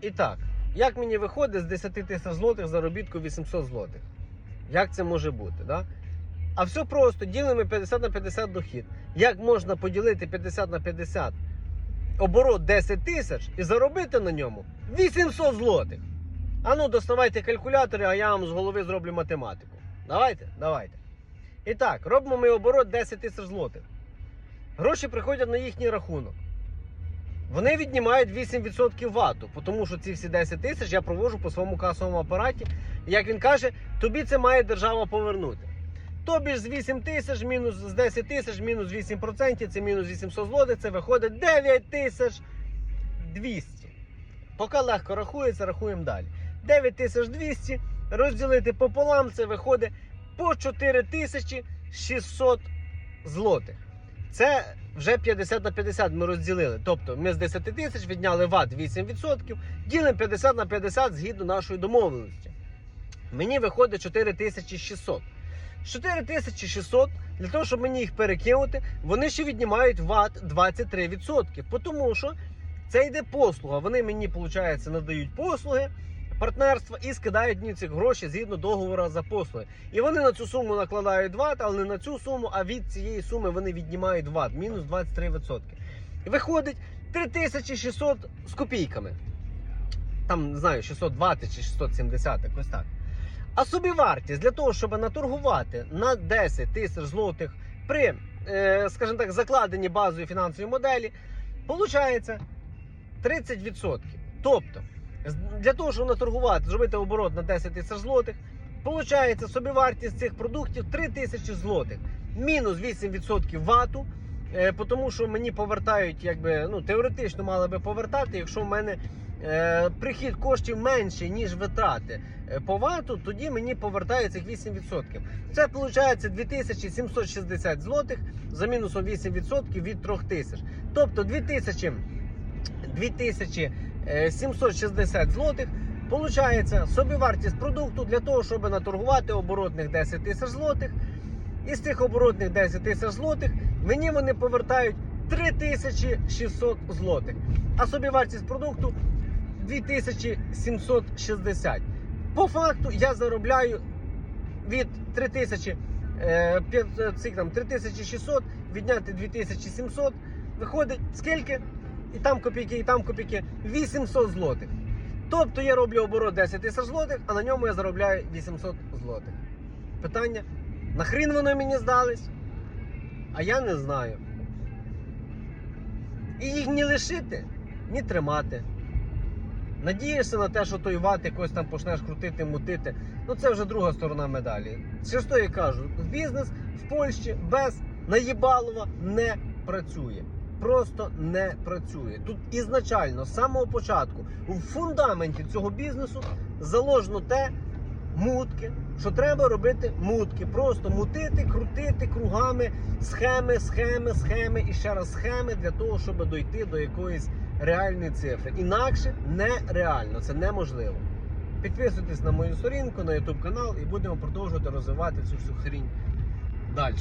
І так, як мені виходить з 10 тисяч злотих заробітку 800 злотих? Як це може бути? Да? А все просто, ділимо 50 на 50 дохід. Як можна поділити 50 на 50 оборот 10 тисяч і заробити на ньому 800 злотих? А ну, доставайте калькулятори, а я вам з голови зроблю математику. Давайте, давайте. І так, робимо ми оборот 10 тисяч злотих. Гроші приходять на їхній рахунок. Вони віднімають 8% вату, тому що ці всі 10 тисяч я провожу по своєму касовому апараті. Як він каже, тобі це має держава повернути. Тобі ж з 8 тисяч мінус з 10 тисяч мінус 8%, це мінус 800 злотих, це виходить 9 тисяч 200. Поки легко рахується, рахуємо далі. 9200 розділити пополам, це виходить по 4600 злотих. Це вже 50 на 50 ми розділили. Тобто ми з 10 тисяч відняли ват 8%, ділимо 50 на 50 згідно нашої домовленості. Мені виходить 4600. 4600, для того, щоб мені їх перекинути, вони ще віднімають ват 23%. Тому що це йде послуга. Вони мені, виходить, надають послуги партнерства і скидають мені ці гроші згідно договору за послуги. І вони на цю суму накладають ват, але не на цю суму, а від цієї суми вони віднімають ват, мінус 23%. І виходить 3600 з копійками. Там, не знаю, 620 чи 670, якось так. А собівартість для того, щоб наторгувати на 10 тисяч злотих при, е, скажімо так, закладенні базової фінансової моделі, виходить 30%. Тобто, для того, щоб наторгувати, зробити оборот на 10 тисяч злотих, виходить собівартість цих продуктів 3 тисячі злотих. Мінус 8% вату, е, тому що мені повертають, якби, ну, теоретично мали би повертати, якщо в мене е, прихід коштів менший, ніж витрати е, по вату, тоді мені повертають цих 8%. Це виходить 2760 злотих за мінусом 8% від 3000. Тобто 2000, 2760 злотих. Получається собівартість продукту для того, щоб наторгувати оборотних 10 тисяч злотих. Із цих оборотних 10 тисяч злотих мені вони повертають 3600 злотих. А собівартість продукту 2760. По факту я заробляю від 3000 е, 3600 відняти 2700. Виходить скільки? І там копійки, і там копійки 800 злотих. Тобто я роблю оборот 10 тисяч злотих, а на ньому я заробляю 800 злотих. Питання: нахрін воно мені здались? А я не знаю. І їх ні лишити, ні тримати. Надієшся на те, що той ват якось там почнеш крутити, мутити. Ну це вже друга сторона медалі. Що ж то я кажу, бізнес в Польщі без наїбалова не працює. Просто не працює. Тут ізначально, з самого початку, у фундаменті цього бізнесу заложено те, мутки, що треба робити мутки. Просто мутити, крутити кругами схеми, схеми, схеми і ще раз схеми для того, щоб дойти до якоїсь реальної цифри. Інакше нереально, це неможливо. Підписуйтесь на мою сторінку, на YouTube канал і будемо продовжувати розвивати цю всю хрінь далі.